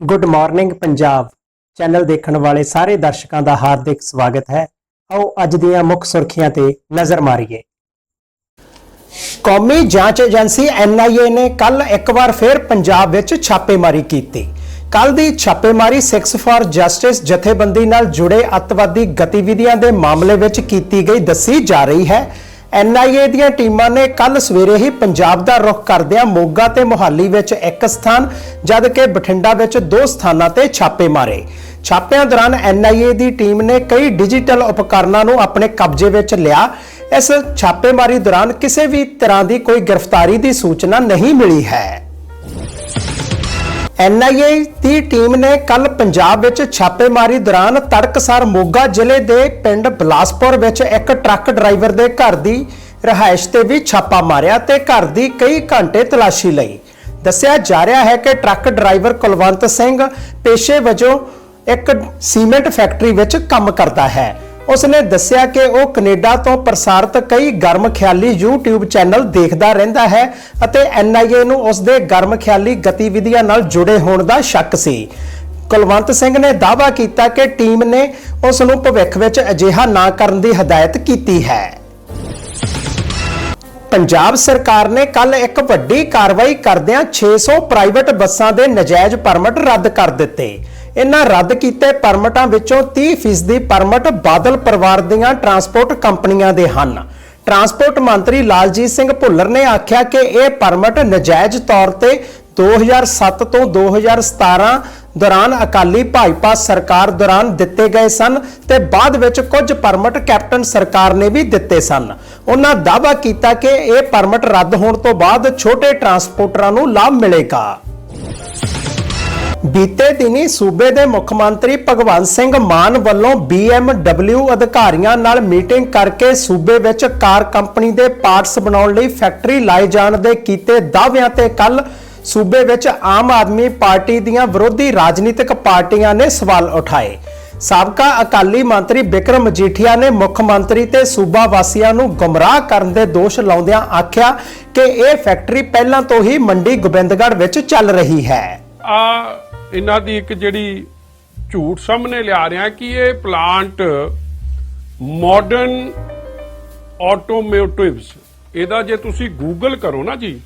Good morning Punjab channel ਦੇਖਣ ਵਾਲੇ ਸਾਰੇ ਦਰਸ਼ਕਾਂ ਦਾ ਹਾਰਦਿਕ ਸਵਾਗਤ ਹੈ। ਆਓ ਅੱਜ ਦੀਆਂ ਮੁੱਖ ਸੁਰਖੀਆਂ ਤੇ ਨਜ਼ਰ ਮਾਰੀਏ। ਕੌਮੀ ਜਾਂਚ ਏਜੰਸੀ ਐਨਆਈਏ ਨੇ ਕੱਲ ਇੱਕ ਵਾਰ ਫਿਰ ਪੰਜਾਬ ਵਿੱਚ ਛਾਪੇਮਾਰੀ ਕੀਤੀ। ਕੱਲ ਦੀ ਛਾਪੇਮਾਰੀ 6 ਫਾਰ ਜਸਟਿਸ ਜਥੇਬੰਦੀ ਨਾਲ ਜੁੜੇ ਅੱਤਵਾਦੀ ਗਤੀਵਿਧੀਆਂ ਦੇ ਮਾਮਲੇ ਵਿੱਚ ਕੀਤੀ ਗਈ ਦੱਸੀ ਜਾ ਰਹੀ ਹੈ। ਐਨਆਈਏ ਦੀਆਂ ਟੀਮਾਂ ਨੇ ਕੱਲ ਸਵੇਰੇ ਹੀ ਪੰਜਾਬ ਦਾ ਰੁਖ ਕਰਦਿਆਂ ਮੋਗਾ ਤੇ ਮੋਹਾਲੀ ਵਿੱਚ ਇੱਕ ਸਥਾਨ ਜਦਕਿ ਬਠਿੰਡਾ ਵਿੱਚ ਦੋ ਸਥਾਨਾਂ ਤੇ ਛਾਪੇ ਮਾਰੇ। ਛਾਪਿਆਂ ਦੌਰਾਨ ਐਨਆਈਏ ਦੀ ਟੀਮ ਨੇ ਕਈ ਡਿਜੀਟਲ ਉਪਕਰਨਾਂ ਨੂੰ ਆਪਣੇ ਕਬਜ਼ੇ ਵਿੱਚ ਲਿਆ। ਇਸ ਛਾਪੇਮਾਰੀ ਦੌਰਾਨ ਕਿਸੇ ਵੀ ਤਰ੍ਹਾਂ ਦੀ ਕੋਈ ਗ੍ਰਿਫਤਾਰੀ ਦੀ ਸੂਚਨਾ ਨਹੀਂ ਮਿਲੀ ਹੈ। ਐਨਆਈਏ ਦੀ ਟੀਮ ਨੇ ਕੱਲ ਪੰਜਾਬ ਵਿੱਚ ਛਾਪੇਮਾਰੀ ਦੌਰਾਨ ਤੜਕਸਰ ਮੋਗਾ ਜ਼ਿਲ੍ਹੇ ਦੇ ਪਿੰਡ ਬਲਾਸਪੁਰ ਵਿੱਚ ਇੱਕ ਟਰੱਕ ਡਰਾਈਵਰ ਦੇ ਘਰ ਦੀ ਰਿਹਾਇਸ਼ ਤੇ ਵੀ ਛਾਪਾ ਮਾਰਿਆ ਤੇ ਘਰ ਦੀ ਕਈ ਘੰਟੇ ਤਲਾਸ਼ੀ ਲਈ। ਦੱਸਿਆ ਜਾ ਰਿਹਾ ਹੈ ਕਿ ਟਰੱਕ ਡਰਾਈਵਰ ਕੁਲਵੰਤ ਸਿੰਘ ਪੇਸ਼ੇ ਵਜੋਂ ਇੱਕ ਸੀਮੈਂਟ ਫੈਕਟਰੀ ਵਿੱਚ ਕੰਮ ਕਰਦਾ ਹੈ। ਉਸਨੇ ਦੱਸਿਆ ਕਿ ਉਹ ਕੈਨੇਡਾ ਤੋਂ ਪ੍ਰਸਾਰਿਤ ਕਈ ਗਰਮ ਖਿਆਲੀ YouTube ਚੈਨਲ ਦੇਖਦਾ ਰਹਿੰਦਾ ਹੈ ਅਤੇ NIA ਨੂੰ ਉਸ ਦੇ ਗਰਮ ਖਿਆਲੀ ਗਤੀਵਿਧੀਆਂ ਨਾਲ ਜੁੜੇ ਹੋਣ ਦਾ ਸ਼ੱਕ ਸੀ। ਕੁਲਵੰਤ ਸਿੰਘ ਨੇ ਦਾਅਵਾ ਕੀਤਾ ਕਿ ਟੀਮ ਨੇ ਉਸ ਨੂੰ ਭਵਿੱਖ ਵਿੱਚ ਅਜਿਹਾ ਨਾ ਕਰਨ ਦੀ ਹਦਾਇਤ ਕੀਤੀ ਹੈ। ਪੰਜਾਬ ਸਰਕਾਰ ਨੇ ਕੱਲ ਇੱਕ ਵੱਡੀ ਕਾਰਵਾਈ ਕਰਦਿਆਂ 600 ਪ੍ਰਾਈਵੇਟ ਬੱਸਾਂ ਦੇ ਨਜਾਇਜ਼ ਪਰਮਿਟ ਰੱਦ ਕਰ ਦਿੱਤੇ। ਇਹਨਾਂ ਰੱਦ ਕੀਤੇ ਪਰਮਟਾਂ ਵਿੱਚੋਂ 30% ਪਰਮਟ ਬਾਦਲ ਪਰਿਵਾਰ ਦੀਆਂ ਟਰਾਂਸਪੋਰਟ ਕੰਪਨੀਆਂ ਦੇ ਹਨ। ਟਰਾਂਸਪੋਰਟ ਮੰਤਰੀ ਲਾਲਜੀਤ ਸਿੰਘ ਭੁੱਲਰ ਨੇ ਆਖਿਆ ਕਿ ਇਹ ਪਰਮਟ ਨਜਾਇਜ਼ ਤੌਰ ਤੇ 2007 ਤੋਂ 2017 ਦੌਰਾਨ ਅਕਾਲੀ ਭਾਜਪਾ ਸਰਕਾਰ ਦੌਰਾਨ ਦਿੱਤੇ ਗਏ ਸਨ ਤੇ ਬਾਅਦ ਵਿੱਚ ਕੁਝ ਪਰਮਟ ਕੈਪਟਨ ਸਰਕਾਰ ਨੇ ਵੀ ਦਿੱਤੇ ਸਨ। ਉਹਨਾਂ ਦਾਅਵਾ ਕੀਤਾ ਕਿ ਇਹ ਪਰਮਟ ਰੱਦ ਹੋਣ ਤੋਂ ਬਾਅਦ ਛੋਟੇ ਟਰਾਂਸਪੋਰਟਰਾਂ ਨੂੰ ਲਾਭ ਮਿਲੇਗਾ। ਬੀਤੇ ਦਿਨੀ ਸੂਬੇ ਦੇ ਮੁੱਖ ਮੰਤਰੀ ਭਗਵੰਤ ਸਿੰਘ ਮਾਨ ਵੱਲੋਂ BMW ਅਧਿਕਾਰੀਆਂ ਨਾਲ ਮੀਟਿੰਗ ਕਰਕੇ ਸੂਬੇ ਵਿੱਚ ਕਾਰ ਕੰਪਨੀ ਦੇ ਪਾਰਟਸ ਬਣਾਉਣ ਲਈ ਫੈਕਟਰੀ ਲਾਏ ਜਾਣ ਦੇ ਕੀਤੇ ਦਾਅਵਿਆਂ ਤੇ ਕੱਲ ਸੂਬੇ ਵਿੱਚ ਆਮ ਆਦਮੀ ਪਾਰਟੀ ਦੀਆਂ ਵਿਰੋਧੀ ਰਾਜਨੀਤਿਕ ਪਾਰਟੀਆਂ ਨੇ ਸਵਾਲ ਉਠਾਏ। ਸਾਬਕਾ ਅਕਾਲੀ ਮੰਤਰੀ ਬਿਕਰਮ ਮਜੀਠੀਆ ਨੇ ਮੁੱਖ ਮੰਤਰੀ ਤੇ ਸੂਬਾ ਵਾਸੀਆਂ ਨੂੰ ਗੁੰਮਰਾਹ ਕਰਨ ਦੇ ਦੋਸ਼ ਲਾਉਂਦਿਆਂ ਆਖਿਆ ਕਿ ਇਹ ਫੈਕਟਰੀ ਪਹਿਲਾਂ ਤੋਂ ਹੀ ਮੰਡੀ ਗੋਬਿੰਦਗੜ੍ਹ ਵਿੱਚ ਚੱਲ ਰਹੀ ਹੈ। ਆ ਇਹਨਾਂ ਦੀ ਇੱਕ ਜਿਹੜੀ ਝੂਠ ਸਾਹਮਣੇ ਲਿਆ ਰਿਹਾ ਕਿ ਇਹ ਪਲਾਂਟ ਮਾਡਰਨ ਆਟੋਮੋਟਿਵਸ ਇਹਦਾ ਜੇ ਤੁਸੀਂ ਗੂਗਲ ਕਰੋ ਨਾ ਜੀ,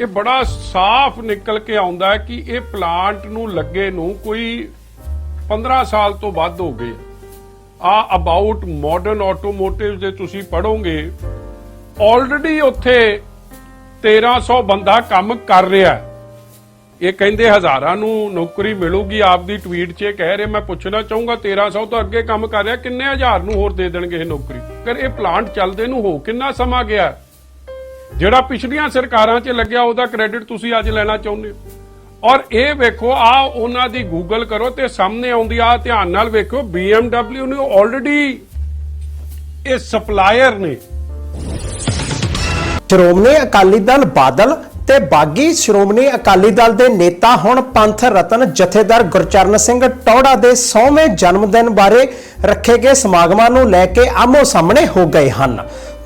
ਇਹ ਬੜਾ ਸਾਫ਼ ਨਿਕਲ ਕੇ ਆਉਂਦਾ ਹੈ ਕਿ ਇਹ ਪਲਾਂਟ ਨੂੰ ਲੱਗੇ ਨੂੰ ਕੋਈ 15 ਸਾਲ ਤੋਂ ਵੱਧ ਹੋ ਗਏ। ਆ ਅਬਾਊਟ ਮਾਡਰਨ ਆਟੋਮੋਟਿਵਸ ਜੇ ਤੁਸੀਂ ਪੜੋਗੇ ਆਲਰੇਡੀ ਉੱਥੇ 1300 ਬੰਦਾ ਕੰਮ ਕਰ ਰਿਹਾ ਹੈ। ਇਹ ਕਹਿੰਦੇ ਹਜ਼ਾਰਾਂ ਨੂੰ ਨੌਕਰੀ ਮਿਲੂਗੀ ਆਪਦੀ ਟਵੀਟ 'ਚ ਇਹ ਕਹਿ ਰਹੇ, ਮੈਂ ਪੁੱਛਣਾ ਚਾਹੂੰਗਾ 1300 ਤੋਂ ਅੱਗੇ ਕੰਮ ਕਰ ਰਿਹਾ, ਕਿੰਨੇ ਹਜ਼ਾਰ ਨੂੰ ਹੋਰ ਦੇ ਦੇਣਗੇ ਇਹ ਨੌਕਰੀ? ਪਰ ਇਹ ਪਲਾਂਟ ਚੱਲਦੇ ਨੂੰ ਹੋ, ਕਿੰਨਾ ਸਮਾਂ ਗਿਆ? ਜਿਹੜਾ ਪਿਛਲੀਆਂ ਸਰਕਾਰਾਂ 'ਚ ਲੱਗਿਆ, ਉਹਦਾ ਕ੍ਰੈਡਿਟ ਤੁਸੀਂ ਅੱਜ ਲੈਣਾ ਚਾਹੁੰਦੇ ਹੋ। ਔਰ ਇਹ ਵੇਖੋ, ਆ ਉਹਨਾਂ ਦੀ ਗੂਗਲ ਕਰੋ ਤੇ ਸਾਹਮਣੇ ਆਉਂਦੀ, ਆ ਧਿਆਨ ਨਾਲ ਵੇਖੋ BMW ਨੂੰ ਆਲਰੇਡੀ ਇਹ ਸਪਲਾਇਰ ਨੇ। ਸ਼੍ਰੋਮਣੀ ਅਕਾਲੀ ਦਲ ਬਾਦਲ ਤੇ ਬਾਗੀ ਸ਼੍ਰੋਮਣੀ ਅਕਾਲੀ ਦਲ ਦੇ ਨੇਤਾ ਹੁਣ ਪੰਥ ਰਤਨ ਜਥੇਦਾਰ ਗੁਰਚਰਨ ਸਿੰਘ ਟੌੜਾ ਦੇ 100ਵੇਂ ਜਨਮ ਦਿਨ ਬਾਰੇ ਰੱਖੇ ਗਏ ਸਮਾਗਮਾਂ ਨੂੰ ਲੈ ਕੇ ਆਮੋ ਸਾਹਮਣੇ ਹੋ ਗਏ ਹਨ।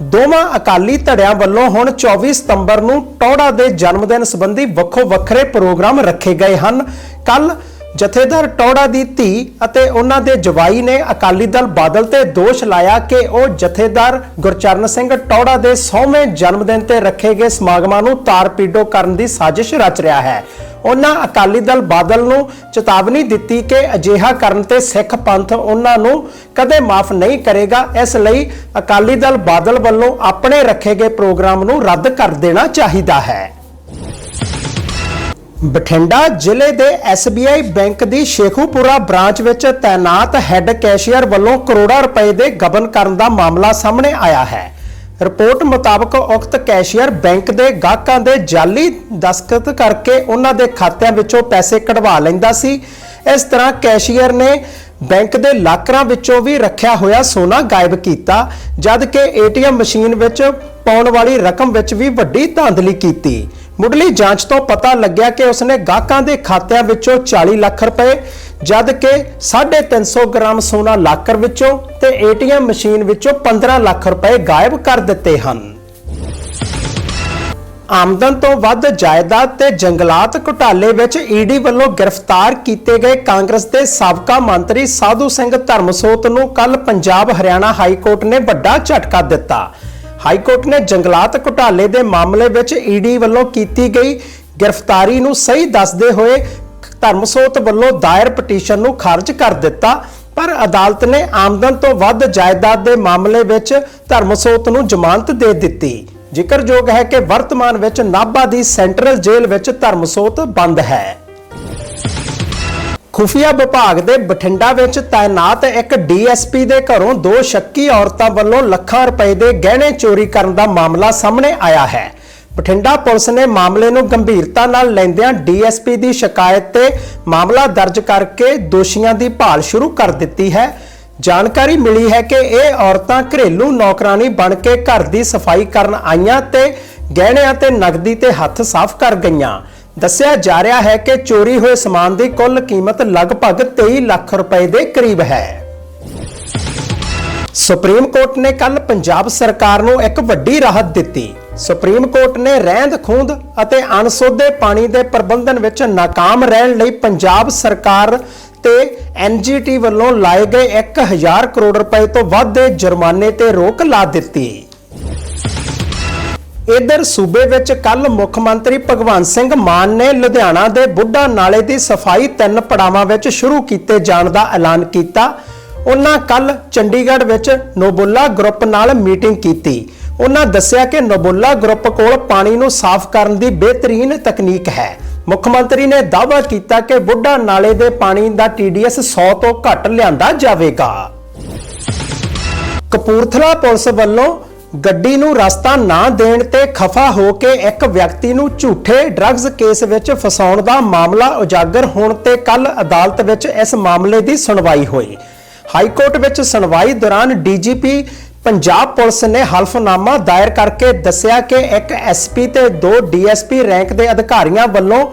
ਦੋਵਾਂ ਅਕਾਲੀ ਧੜਿਆਂ ਵੱਲੋਂ ਹੁਣ 24 ਸਤੰਬਰ ਨੂੰ ਟੌੜਾ ਦੇ ਜਨਮ ਦਿਨ ਸੰਬੰਧੀ ਵੱਖੋ ਵੱਖਰੇ ਪ੍ਰੋਗਰਾਮ ਰੱਖੇ ਗਏ ਹਨ। ਕੱਲ ਜਥੇਦਾਰ ਟੌੜਾ ਦੀ ਧੀ ਅਤੇ ਉਹਨਾਂ ਦੇ ਜਵਾਈ ਨੇ ਅਕਾਲੀ ਦਲ ਬਾਦਲ ਤੇ ਦੋਸ਼ ਲਾਇਆ ਕਿ ਉਹ ਜਥੇਦਾਰ ਗੁਰਚਰਨ ਸਿੰਘ ਟੌੜਾ ਦੇ 100ਵੇਂ ਜਨਮ ਦਿਨ ਤੇ ਰੱਖੇ ਗਏ ਸਮਾਗਮਾਂ ਨੂੰ ਤਾਰਪੀਡੋ ਕਰਨ ਦੀ ਸਾਜ਼ਿਸ਼ ਰਚ ਰਿਹਾ ਹੈ। ਉਹਨਾਂ ਅਕਾਲੀ ਦਲ ਬਾਦਲ ਨੂੰ ਚੇਤਾਵਨੀ ਦਿੱਤੀ ਕਿ ਅਜਿਹਾ ਕਰਨ ਤੇ ਸਿੱਖ ਪੰਥ ਉਹਨਾਂ ਨੂੰ ਕਦੇ ਮਾਫ ਨਹੀਂ ਕਰੇਗਾ, ਇਸ ਲਈ ਅਕਾਲੀ ਦਲ ਬਾਦਲ ਵੱਲੋਂ ਆਪਣੇ ਰੱਖੇ ਗਏ ਪ੍ਰੋਗਰਾਮ ਨੂੰ ਰੱਦ ਕਰ ਦੇਣਾ ਚਾਹੀਦਾ ਹੈ। ਬਠਿੰਡਾ ਜ਼ਿਲ੍ਹੇ ਦੇ SBI ਬੈਂਕ ਦੀ ਸ਼ੇਖੂਪੁਰਾ ਬ੍ਰਾਂਚ ਵਿੱਚ ਤਾਇਨਾਤ ਹੈੱਡ ਕੈਸ਼ੀਅਰ ਵੱਲੋਂ ਕਰੋੜਾਂ ਰੁਪਏ ਦੇ ਗਬਨ ਕਰਨ ਦਾ ਮਾਮਲਾ ਸਾਹਮਣੇ ਆਇਆ ਹੈ। ਰਿਪੋਰਟ ਮੁਤਾਬਕ ਉਕਤ ਕੈਸ਼ੀਅਰ ਬੈਂਕ ਦੇ ਗਾਹਕਾਂ ਦੇ ਜਾਲੀ ਦਸਤਖਤ ਕਰਕੇ ਉਹਨਾਂ ਦੇ ਖਾਤਿਆਂ ਵਿੱਚੋਂ ਪੈਸੇ ਕਢਵਾ ਲੈਂਦਾ ਸੀ। ਇਸ ਤਰ੍ਹਾਂ ਕੈਸ਼ੀਅਰ ਨੇ ਬੈਂਕ ਦੇ ਲਾਕਰਾਂ ਵਿੱਚੋਂ ਵੀ ਰੱਖਿਆ ਹੋਇਆ ਸੋਨਾ ਗਾਇਬ ਕੀਤਾ ਜਦ ਕਿ ਏਟੀਐਮ ਮਸ਼ੀਨ ਵਿੱਚ ਪਾਉਣ ਵਾਲੀ ਰਕਮ ਵਿੱਚ ਵੀ ਵੱਡੀ ਧਾਂਦਲੀ ਕੀਤੀ। ਮੁੱਢਲੀ ਜਾਂਚ ਤੋਂ ਪਤਾ ਲੱਗਿਆ ਕਿ ਉਸਨੇ ਗਾਹਕਾਂ ਦੇ ਖਾਤਿਆਂ ਵਿੱਚੋਂ 40 ਲੱਖ ਰੁਪਏ, ਜਦ ਕਿ 350 ਗ੍ਰਾਮ ਸੋਨਾ ਲਾਕਰ ਵਿੱਚੋਂ ਤੇ ਏਟੀਐਮ ਮਸ਼ੀਨ ਵਿੱਚੋਂ 15 ਲੱਖ ਰੁਪਏ ਗਾਇਬ ਕਰ ਦਿੱਤੇ ਹਨ। ਆਮਦਨ ਤੋਂ ਵੱਧ ਜਾਇਦਾਦ ਤੇ ਜੰਗਲਾਤ ਘੁਟਾਲੇ ਵਿੱਚ ਈਡੀ ਵੱਲੋਂ ਗ੍ਰਿਫਤਾਰ ਕੀਤੇ ਗਏ ਕਾਂਗਰਸ ਦੇ ਸਾਬਕਾ ਮੰਤਰੀ ਸਾਧੂ ਸਿੰਘ ਧਰਮਸੋਤ ਨੂੰ ਕੱਲ ਪੰਜਾਬ ਹਰਿਆਣਾ ਹਾਈ ਕੋਰਟ ਨੇ ਵੱਡਾ ਝਟਕਾ ਦਿੱਤਾ। ਹਾਈ ਕੋਰਟ ਨੇ ਜੰਗਲਾਤ ਘੁਟਾਲੇ ਦੇ ਮਾਮਲੇ ਵਿੱਚ ਈਡੀ ਵੱਲੋਂ ਕੀਤੀ ਗਈ ਗ੍ਰਿਫਤਾਰੀ ਨੂੰ ਸਹੀ ਦੱਸਦੇ ਹੋਏ ਧਰਮਸੋਤ ਵੱਲੋਂ ਦਾਇਰ ਪਟੀਸ਼ਨ ਨੂੰ ਖਾਰਜ ਕਰ ਦਿੱਤਾ, ਪਰ ਅਦਾਲਤ ਨੇ ਆਮਦਨ ਤੋਂ ਵੱਧ ਜਾਇਦਾਦ ਦੇ ਮਾਮਲੇ ਵਿੱਚ ਧਰਮਸੋਤ ਨੂੰ ਜ਼ਮਾਨਤ ਦੇ ਦਿੱਤੀ। ਜ਼ਿਕਰਯੋਗ ਹੈ ਕਿ ਵਰਤਮਾਨ ਵਿੱਚ ਨਾਭਾ ਦੀ ਸੈਂਟਰਲ ਜੇਲ੍ਹ ਵਿੱਚ ਧਰਮਸੋਤ ਬੰਦ ਹੈ। ਖੁਫੀਆ ਵਿਭਾਗ ਦੇ ਬਠਿੰਡਾ ਵਿੱਚ ਤਾਇਨਾਤ ਇੱਕ ਡੀਐਸਪੀ ਦੇ ਘਰੋਂ ਦੋ ਸ਼ੱਕੀ ਔਰਤਾਂ ਵੱਲੋਂ ਲੱਖਾਂ ਰੁਪਏ ਦੇ ਗਹਿਣੇ ਚੋਰੀ ਕਰਨ ਦਾ ਮਾਮਲਾ ਸਾਹਮਣੇ ਆਇਆ ਹੈ। ਬਠਿੰਡਾ ਪੁਲਿਸ ਨੇ ਮਾਮਲੇ ਨੂੰ ਗੰਭੀਰਤਾ ਨਾਲ ਲੈਂਦਿਆਂ ਡੀਐਸਪੀ ਦੀ ਸ਼ਿਕਾਇਤ ਤੇ ਮਾਮਲਾ ਦਰਜ ਕਰਕੇ ਦੋਸ਼ੀਆਂ ਦੀ ਭਾਲ ਸ਼ੁਰੂ ਕਰ ਦਿੱਤੀ ਹੈ। ਜਾਣਕਾਰੀ ਮਿਲੀ ਹੈ ਕਿ ਇਹ ਔਰਤਾਂ ਘਰੇਲੂ ਨੌਕਰਾਨੀ ਬਣ ਕੇ ਘਰ ਦੀ ਸਫ਼ਾਈ ਕਰਨ ਆਈਆਂ ਤੇ ਗਹਿਣਿਆਂ ਤੇ ਨਗਦੀ ਤੇ ਹੱਥ ਸਾਫ਼ ਕਰ ਗਈਆਂ। ਦੱਸਿਆ ਜਾ ਰਿਹਾ ਹੈ ਕਿ ਚੋਰੀ ਹੋਏ ਸਮਾਨ ਦੀ ਕੁੱਲ ਕੀਮਤ ਲਗਭਗ 23 ਲੱਖ ਰੁਪਏ ਦੇ ਕਰੀਬ ਹੈ। ਸੁਪਰੀਮ ਕੋਰਟ ਨੇ ਕੱਲ ਪੰਜਾਬ ਸਰਕਾਰ ਨੂੰ ਇੱਕ ਵੱਡੀ ਰਾਹਤ ਦਿੱਤੀ। ਸੁਪਰੀਮ ਕੋਰਟ ਨੇ ਰਹਿੰਦ ਖੂੰਦ ਅਤੇ ਅਣਸੋਧੇ ਪਾਣੀ ਦੇ ਪ੍ਰਬੰਧਨ ਵਿੱਚ ਨਾਕਾਮ ਰਹਿਣ ਲਈ ਪੰਜਾਬ ਸਰਕਾਰ ਤੇ ਐਨਜੀਟੀ ਵੱਲੋਂ ਲਾਏ ਗਏ 1000 ਕਰੋੜ ਰੁਪਏ ਤੋਂ ਵੱਧ ਦੇ ਜੁਰਮਾਨੇ ਤੇ ਰੋਕ ਲਾ ਦਿੱਤੀ। ਇਧਰ ਸੂਬੇ ਵਿੱਚ ਕੱਲ ਮੁੱਖ ਮੰਤਰੀ ਭਗਵੰਤ ਸਿੰਘ ਮਾਨ ਨੇ ਲੁਧਿਆਣਾ ਦੇ ਬੁੱਢਾ ਨਾਲੇ ਦੀ ਸਫ਼ਾਈ ਤਿੰਨ ਪੜਾਵਾਂ ਵਿੱਚ ਸ਼ੁਰੂ ਕੀਤੇ ਜਾਣ ਦਾ ਐਲਾਨ ਕੀਤਾ। ਉਹਨਾਂ ਕੱਲ ਚੰਡੀਗੜ੍ਹ ਵਿੱਚ ਨੋਬੁੱਲਾ ਗਰੁੱਪ ਨਾਲ ਮੀਟਿੰਗ ਕੀਤੀ। ਉਹਨਾਂ ਦੱਸਿਆ ਕਿ ਨੋਬੁੱਲਾ ਗਰੁੱਪ ਕੋਲ ਪਾਣੀ ਨੂੰ ਸਾਫ਼ ਕਰਨ ਦੀ ਬਿਹਤਰੀਨ ਤਕਨੀਕ ਹੈ। ਮੁੱਖ ਮੰਤਰੀ ਨੇ ਦਾਅਵਾ ਕੀਤਾ ਕਿ ਬੁੱਢਾ ਨਾਲੇ ਦੇ ਪਾਣੀ ਦਾ TDS 100 ਤੋਂ ਘੱਟ ਲਿਆਂਦਾ ਜਾਵੇਗਾ। ਕਪੂਰਥਲਾ ਪੁਲਿਸ ਵੱਲੋਂ ਗੱਡੀ ਨੂੰ ਰਸਤਾ ਨਾ ਦੇਣ ਤੇ ਖਫਾ ਹੋ ਕੇ ਇੱਕ ਵਿਅਕਤੀ ਨੂੰ ਝੂਠੇ ਡਰੱਗਸ ਕੇਸ ਵਿੱਚ ਫਸਾਉਣ ਦਾ ਮਾਮਲਾ ਉਜਾਗਰ ਹੋਣ ਤੇ ਕੱਲ ਅਦਾਲਤ ਵਿੱਚ ਇਸ ਮਾਮਲੇ ਦੀ ਸੁਣਵਾਈ ਹੋਈ। ਹਾਈ ਕੋਰਟ ਵਿੱਚ ਸੁਣਵਾਈ ਦੌਰਾਨ ਡੀਜੀਪੀ ਪੰਜਾਬ ਪੁਲਿਸ ਨੇ ਹਲਫਨਾਮਾ ਦਾਇਰ ਕਰਕੇ ਦੱਸਿਆ ਕਿ ਇੱਕ ਐਸਪੀ ਤੇ ਦੋ ਡੀਐਸਪੀ ਰੈਂਕ ਦੇ ਅਧਿਕਾਰੀਆਂ ਵੱਲੋਂ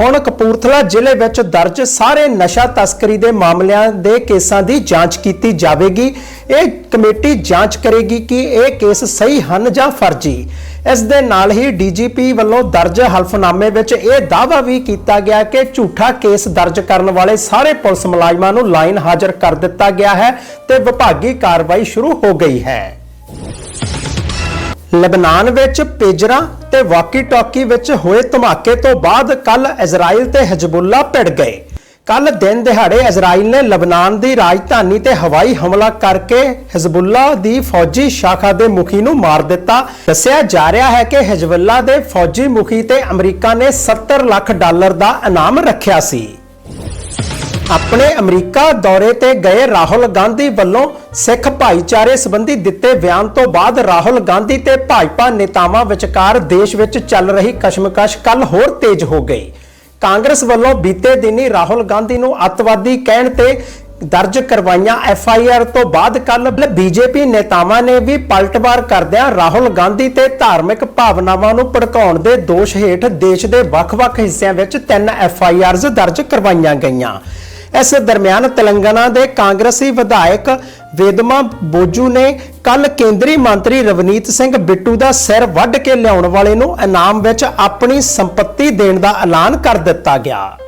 ਹੁਣ ਕਪੂਰਥਲਾ ਜ਼ਿਲ੍ਹੇ ਵਿੱਚ ਦਰਜ ਸਾਰੇ ਨਸ਼ਾ ਤਸਕਰੀ ਦੇ ਮਾਮਲਿਆਂ ਦੇ ਕੇਸਾਂ ਦੀ ਜਾਂਚ ਕੀਤੀ ਜਾਵੇਗੀ। ਇਹ ਕਮੇਟੀ ਜਾਂਚ ਕਰੇਗੀ ਕਿ ਇਹ ਕੇਸ ਸਹੀ ਹਨ ਜਾਂ ਫਰਜ਼ੀ। ਇਸ ਦੇ ਨਾਲ ਹੀ ਡੀਜੀਪੀ ਵੱਲੋਂ ਦਰਜ ਹਲਫਨਾਮੇ ਵਿੱਚ ਇਹ ਦਾਅਵਾ ਵੀ ਕੀਤਾ ਗਿਆ ਕਿ ਝੂਠਾ ਕੇਸ ਦਰਜ ਕਰਨ ਵਾਲੇ ਸਾਰੇ ਪੁਲਿਸ ਮੁਲਾਜ਼ਮਾਂ ਨੂੰ ਲਾਈਨ ਹਾਜ਼ਰ ਕਰ ਦਿੱਤਾ ਗਿਆ ਹੈ ਤੇ ਵਿਭਾਗੀ ਕਾਰਵਾਈ ਸ਼ੁਰੂ ਹੋ ਗਈ ਹੈ। ਲਬਨਾਨ ਵਿੱਚ ਪੇਜਰਾਂ ਤੇ ਵਾਕੀ-ਟਾਕੀ ਵਿੱਚ ਹੋਏ ਧਮਾਕੇ ਤੋਂ ਬਾਅਦ ਕੱਲ ਇਜ਼ਰਾਈਲ ਤੇ ਹਿਜ਼ਬੁੱਲਾ ਭਿੜ ਗਏ। ਕੱਲ ਦਿਨ ਦਿਹਾੜੇ ਇਜ਼ਰਾਈਲ ਨੇ ਲਬਨਾਨ ਦੀ ਰਾਜਧਾਨੀ ਤੇ ਹਵਾਈ ਹਮਲਾ ਕਰਕੇ ਹਿਜ਼ਬੁੱਲਾ ਦੀ ਫੌਜੀ ਸ਼ਾਖਾ ਦੇ ਮੁਖੀ ਨੂੰ ਮਾਰ ਦਿੱਤਾ। ਦੱਸਿਆ ਜਾ ਰਿਹਾ ਹੈ ਕਿ ਹਿਜ਼ਬੁੱਲਾ ਦੇ ਫੌਜੀ ਮੁਖੀ ਤੇ ਅਮਰੀਕਾ ਨੇ 70 ਲੱਖ ਡਾਲਰ ਦਾ ਇਨਾਮ ਰੱਖਿਆ ਸੀ। ਆਪਣੇ ਅਮਰੀਕਾ ਦੌਰੇ ਤੇ ਗਏ ਰਾਹੁਲ ਗਾਂਧੀ ਵੱਲੋਂ ਸਿੱਖ ਭਾਈਚਾਰੇ ਸੰਬੰਧੀ ਦਿੱਤੇ ਬਿਆਨ ਤੋਂ ਬਾਅਦ ਰਾਹੁਲ ਗਾਂਧੀ ਤੇ ਭਾਜਪਾ ਨੇਤਾਵਾਂ ਵਿਚਕਾਰ ਦੇਸ਼ ਵਿੱਚ ਚੱਲ ਰਹੀ ਕਸ਼ਮਕਸ਼ ਕੱਲ ਹੋਰ ਤੇਜ਼ ਹੋ ਗਈ। ਕਾਂਗਰਸ ਵੱਲੋਂ ਬੀਤੇ ਦਿਨੀ ਰਾਹੁਲ ਗਾਂਧੀ ਨੂੰ ਅੱਤਵਾਦੀ ਕਹਿਣ ਤੇ ਦਰਜ ਕਰਵਾਈਆਂ ਐਫ ਆਈ ਆਰ ਤੋਂ ਬਾਅਦ ਕੱਲ ਬੀਜੇਪੀ ਨੇਤਾਵਾਂ ਨੇ ਵੀ ਪਲਟਵਾਰ ਕਰਦਿਆਂ ਰਾਹੁਲ ਗਾਂਧੀ ਤੇ ਧਾਰਮਿਕ ਭਾਵਨਾਵਾਂ ਨੂੰ ਭੜਕਾਉਣ ਦੇ ਦੋਸ਼ ਹੇਠ ਦੇਸ਼ ਦੇ ਵੱਖ-ਵੱਖ ਹਿੱਸਿਆਂ ਵਿੱਚ ਤਿੰਨ ਐਫ ਆਈ ਆਰਜ਼ ਦਰਜ ਕਰਵਾਈਆਂ ਗਈਆਂ। ਇਸ ਦਰਮਿਆਨ ਤੇਲੰਗਾਨਾ ਦੇ ਕਾਂਗਰਸੀ ਵਿਧਾਇਕ ਵੇਦਮਾ ਬੋਜੂ ਨੇ ਕੱਲ ਕੇਂਦਰੀ ਮੰਤਰੀ ਰਵਨੀਤ ਸਿੰਘ ਬਿੱਟੂ ਦਾ ਸਿਰ ਵੱਢ ਕੇ ਲਿਆਉਣ ਵਾਲੇ ਨੂੰ ਇਨਾਮ ਵਿੱਚ ਆਪਣੀ ਸੰਪਤੀ ਦੇਣ ਦਾ ਐਲਾਨ ਕਰ ਦਿੱਤਾ ਗਿਆ।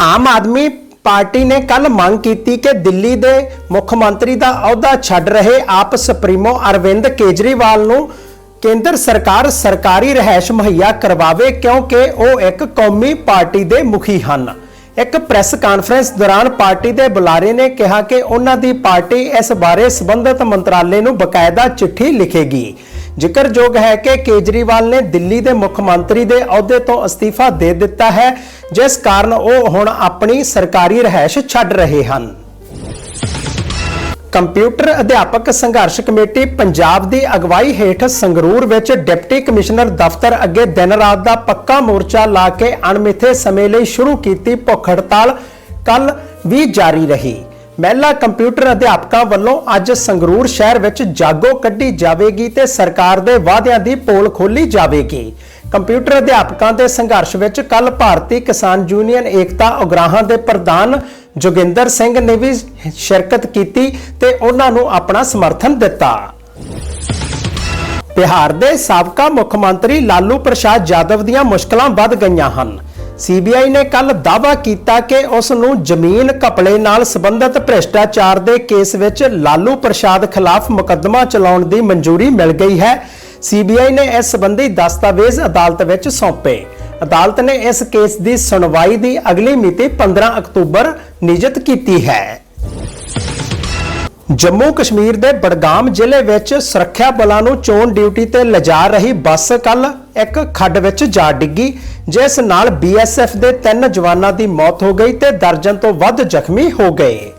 ਆਮ ਆਦਮੀ ਪਾਰਟੀ ਨੇ ਕੱਲ ਮੰਗ ਕੀਤੀ ਕਿ ਦਿੱਲੀ ਦੇ ਮੁੱਖ ਮੰਤਰੀ ਦਾ ਅਹੁਦਾ ਛੱਡ ਰਹੇ ਆਪ ਸੁਪਰੀਮੋ ਅਰਵਿੰਦ ਕੇਜਰੀਵਾਲ ਨੂੰ ਕੇਂਦਰ ਸਰਕਾਰ ਸਰਕਾਰੀ ਰਹਿائش ਮੁਹੱਈਆ ਕਰਵਾਵੇ ਕਿਉਂਕਿ ਉਹ ਇੱਕ ਕੌਮੀ ਪਾਰਟੀ ਦੇ ਮੁਖੀ ਹਨ। ਇੱਕ ਪ੍ਰੈਸ ਕਾਨਫਰੰਸ ਦੌਰਾਨ ਪਾਰਟੀ ਦੇ ਬੁਲਾਰੇ ਨੇ ਕਿਹਾ ਕਿ ਉਹਨਾਂ ਦੀ ਪਾਰਟੀ ਇਸ ਬਾਰੇ ਸਬੰਧਤ ਮੰਤਰਾਲੇ ਨੂੰ ਬਕਾਇਦਾ ਚਿੱਠੀ ਲਿਖੇਗੀ। ਜ਼ਿਕਰਯੋਗ ਹੈ ਕਿ ਕੇਜਰੀਵਾਲ ਨੇ ਦਿੱਲੀ ਦੇ ਮੁੱਖ ਮੰਤਰੀ ਦੇ ਅਹੁਦੇ ਤੋਂ ਅਸਤੀਫਾ ਦੇ ਦਿੱਤਾ ਹੈ, ਜਿਸ ਕਾਰਨ ਉਹ ਹੁਣ ਆਪਣੀ ਸਰਕਾਰੀ ਰਹਿائش ਛੱਡ ਰਹੇ ਹਨ। ਕੰਪਿਊਟਰ ਅਧਿਆਪਕ ਸੰਘਰਸ਼ ਕਮੇਟੀ ਪੰਜਾਬ ਦੀ ਅਗਵਾਈ ਹੇਠ ਸੰਗਰੂਰ ਵਿੱਚ ਡਿਪਟੀ ਕਮਿਸ਼ਨਰ ਦਫ਼ਤਰ ਅੱਗੇ ਦਿਨ ਰਾਤ ਦਾ ਪੱਕਾ ਮੋਰਚਾ ਲਾ ਕੇ ਅਣਮਿੱਥੇ ਸਮੇਂ ਲਈ ਸ਼ੁਰੂ ਕੀਤੀ ਭੁੱਖ ਹੜਤਾਲ ਕੱਲ ਵੀ ਜਾਰੀ ਰਹੀ। ਮਹਿਲਾ ਕੰਪਿਊਟਰ ਅਧਿਆਪਕਾਂ ਵੱਲੋਂ ਅੱਜ ਸੰਗਰੂਰ ਸ਼ਹਿਰ ਵਿੱਚ ਜਾਗੋ ਕੱਢੀ ਜਾਵੇਗੀ ਤੇ ਸਰਕਾਰ ਦੇ ਵਾਅਦਿਆਂ ਦੀ ਪੋਲ ਖੋਲੀ ਜਾਵੇਗੀ। ਕੰਪਿਊਟਰ ਅਧਿਆਪਕਾਂ ਦੇ ਸੰਘਰਸ਼ ਵਿੱਚ ਕੱਲ ਭਾਰਤੀ ਕਿਸਾਨ ਯੂਨੀਅਨ ਏਕਤਾ ਉਗਰਾਹਾਂ ਦੇ ਪ੍ਰਧਾਨ ਜੋਗਿੰਦਰ ਸਿੰਘ ਨੇ ਵੀ ਸ਼ਿਰਕਤ ਕੀਤੀ ਤੇ ਉਹਨਾਂ ਨੂੰ ਆਪਣਾ ਸਮਰਥਨ ਦਿੱਤਾ। ਬਿਹਾਰ ਦੇ ਸਾਬਕਾ ਮੁੱਖ ਮੰਤਰੀ ਲਾਲੂ ਪ੍ਰਸਾਦ ਯਾਦਵ ਦੀਆਂ ਮੁਸ਼ਕਲਾਂ ਵੱਧ ਗਈਆਂ ਹਨ। ਸੀਬੀਆਈ ਨੇ ਕੱਲ ਦਾਅਵਾ ਕੀਤਾ ਕਿ ਉਸ ਨੂੰ ਜ਼ਮੀਨ ਘਪਲੇ ਨਾਲ ਸੰਬੰਧਿਤ ਭ੍ਰਿਸ਼ਟਾਚਾਰ ਦੇ ਕੇਸ ਵਿੱਚ ਲਾਲੂ ਪ੍ਰਸਾਦ ਖਿਲਾਫ ਮੁਕੱਦਮਾ ਚਲਾਉਣ ਦੀ ਮਨਜ਼ੂਰੀ ਮਿਲ ਗਈ ਹੈ। ਸੀਬੀਆਈ ਨੇ ਇਸ ਸੰਬੰਧੀ ਦਸਤਾਵੇਜ਼ ਅਦਾਲਤ ਵਿੱਚ ਸੌਂਪੇ। ਅਦਾਲਤ ਨੇ ਇਸ ਕੇਸ ਦੀ ਸੁਣਵਾਈ ਦੀ ਅਗਲੀ ਮਿਤੀ 15 ਅਕਤੂਬਰ ਨਿਯਤ ਕੀਤੀ ਹੈ। ਜੰਮੂ ਕਸ਼ਮੀਰ ਦੇ ਬਡਗਾਮ ਜ਼ਿਲ੍ਹੇ ਵਿੱਚ ਸੁਰੱਖਿਆ ਬਲਾਂ ਨੂੰ ਚੋਣ ਡਿਊਟੀ ਤੇ ਲਿਜਾ ਰਹੀ ਬੱਸ ਕੱਲ ਇੱਕ ਖੱਡ ਵਿੱਚ ਜਾ ਡਿੱਗੀ, ਜਿਸ ਨਾਲ ਬੀਐਸਐਫ ਦੇ ਤਿੰਨ ਜਵਾਨਾਂ ਦੀ ਮੌਤ ਹੋ ਗਈ ਤੇ ਦਰਜਨ ਤੋਂ ਵੱਧ ਜ਼ਖਮੀ ਹੋ ਗਏ।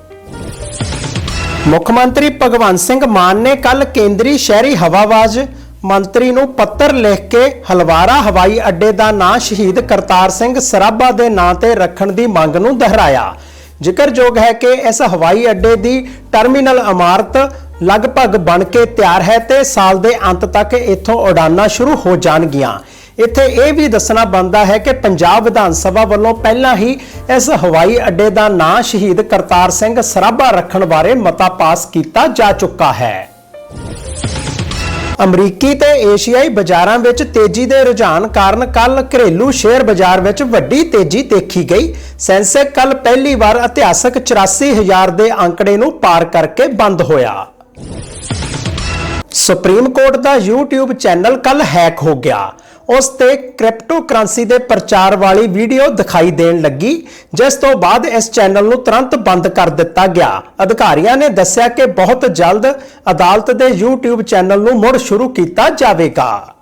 ਮੁੱਖ ਮੰਤਰੀ ਭਗਵੰਤ ਸਿੰਘ ਮਾਨ ਨੇ ਕੱਲ ਕੇਂਦਰੀ ਸ਼ਹਿਰੀ ਹਵਾਬਾਜ਼ ਮੰਤਰੀ ਨੂੰ ਪੱਤਰ ਲਿਖ ਕੇ ਹਲਵਾਰਾ ਹਵਾਈ ਅੱਡੇ ਦਾ ਨਾਂ ਸ਼ਹੀਦ ਕਰਤਾਰ ਸਿੰਘ ਸਰਾਭਾ ਦੇ ਨਾਂ ਤੇ ਰੱਖਣ ਦੀ ਮੰਗ ਨੂੰ ਦੁਹਰਾਇਆ। ਜ਼ਿਕਰਯੋਗ ਹੈ ਕਿ ਇਸ ਹਵਾਈ ਅੱਡੇ ਦੀ ਟਰਮੀਨਲ ਇਮਾਰਤ ਲਗਭਗ ਬਣ ਕੇ ਤਿਆਰ ਹੈ ਤੇ ਸਾਲ ਦੇ ਅੰਤ ਤੱਕ ਇੱਥੋਂ ਉਡਾਨਾਂ ਸ਼ੁਰੂ ਹੋ ਜਾਣਗੀਆਂ। ਇੱਥੇ ਇਹ ਵੀ ਦੱਸਣਾ ਬਣਦਾ ਹੈ ਕਿ ਪੰਜਾਬ ਵਿਧਾਨ ਸਭਾ ਵੱਲੋਂ ਪਹਿਲਾਂ ਹੀ ਇਸ ਹਵਾਈ ਅੱਡੇ ਦਾ ਨਾਂ ਸ਼ਹੀਦ ਕਰਤਾਰ ਸਿੰਘ ਸਰਾਭਾ ਰੱਖਣ ਬਾਰੇ ਮਤਾ ਪਾਸ ਕੀਤਾ ਜਾ ਚੁੱਕਾ ਹੈ। ਅਮਰੀਕੀ ਤੇ ਏਸ਼ੀਆਈ ਬਾਜ਼ਾਰਾਂ ਵਿੱਚ ਤੇਜ਼ੀ ਦੇ ਰੁਝਾਨ ਕਾਰਨ ਕੱਲ ਘਰੇਲੂ ਸ਼ੇਅਰ ਬਾਜ਼ਾਰ ਵਿੱਚ ਵੱਡੀ ਤੇਜ਼ੀ ਦੇਖੀ ਗਈ। ਸੈਂਸੈਕ ਕੱਲ ਪਹਿਲੀ ਵਾਰ ਇਤਿਹਾਸਕ 84000 ਦੇ ਅੰਕੜੇ ਨੂੰ ਪਾਰ ਕਰਕੇ ਬੰਦ ਹੋਇਆ। ਸੁਪਰੀਮ ਕੋਰਟ ਦਾ YouTube ਚੈਨਲ ਕੱਲ ਹੈਕ ਹੋ ਗਿਆ। ਉਸ ਤੇ ਕ੍ਰਿਪਟੋ ਕਰੰਸੀ ਦੇ ਪ੍ਰਚਾਰ ਵਾਲੀ ਵੀਡੀਓ ਦਿਖਾਈ ਦੇਣ ਲੱਗੀ, ਜਿਸ ਤੋਂ ਬਾਅਦ ਇਸ ਚੈਨਲ ਨੂੰ ਤੁਰੰਤ ਬੰਦ ਕਰ ਦਿੱਤਾ ਗਿਆ। ਅਧਿਕਾਰੀਆਂ ਨੇ ਦੱਸਿਆ ਕਿ ਬਹੁਤ ਜਲਦ ਅਦਾਲਤ ਦੇ YouTube ਚੈਨਲ ਨੂੰ ਮੁੜ ਸ਼ੁਰੂ ਕੀਤਾ ਜਾਵੇਗਾ।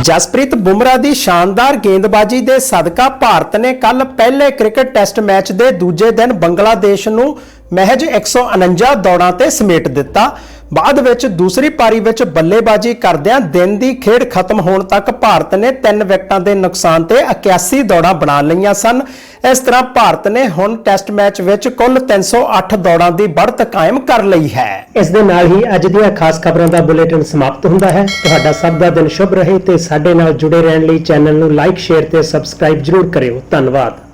ਜਸਪ੍ਰੀਤ ਬੁਮਰਾ ਦੀ ਸ਼ਾਨਦਾਰ ਗੇਂਦਬਾਜ਼ੀ ਦੇ ਸਦਕਾ ਭਾਰਤ ਨੇ ਕੱਲ ਪਹਿਲੇ ਕ੍ਰਿਕਟ ਟੈਸਟ ਮੈਚ ਦੇ ਦੂਜੇ ਦਿਨ ਬੰਗਲਾਦੇਸ਼ ਨੂੰ ਮਹਿਜ 149 ਦੌੜਾਂ ਤੇ ਸਮੇਟ ਦਿੱਤਾ। ਬਾਅਦ ਵਿੱਚ ਦੂਸਰੀ ਪਾਰੀ ਵਿੱਚ ਬੱਲੇਬਾਜ਼ੀ ਕਰਦਿਆਂ ਦਿਨ ਦੀ ਖੇਡ ਖਤਮ ਹੋਣ ਤੱਕ ਭਾਰਤ ਨੇ ਤਿੰਨ ਵਿਕਟਾਂ ਦੇ ਨੁਕਸਾਨ ਤੇ 81 ਦੌੜਾਂ ਬਣਾ ਲਈਆਂ ਸਨ। ਇਸ ਤਰ੍ਹਾਂ ਭਾਰਤ ਨੇ ਹੁਣ ਟੈਸਟ ਮੈਚ ਵਿੱਚ ਕੁੱਲ 308 ਦੌੜਾਂ ਦੀ ਬੜਤ ਕਾਇਮ ਕਰ ਲਈ ਹੈ। ਇਸ ਦੇ ਨਾਲ ਹੀ ਅੱਜ ਦੀਆਂ ਖਾਸ ਖਬਰਾਂ ਦਾ ਬੁਲੇਟਿਨ ਸਮਾਪਤ ਹੁੰਦਾ ਹੈ। ਤੁਹਾਡਾ ਸਭ ਦਾ ਦਿਨ ਸ਼ੁਭ ਰਹੇ ਤੇ ਸਾਡੇ ਨਾਲ ਜੁੜੇ ਰਹਿਣ ਲਈ ਚੈਨਲ ਨੂੰ ਲਾਈਕ, ਸ਼ੇਅਰ ਤੇ ਸਬਸਕ੍ਰਾਈਬ ਜ਼ਰੂਰ ਕਰਿਓ। ਧੰਨਵਾਦ।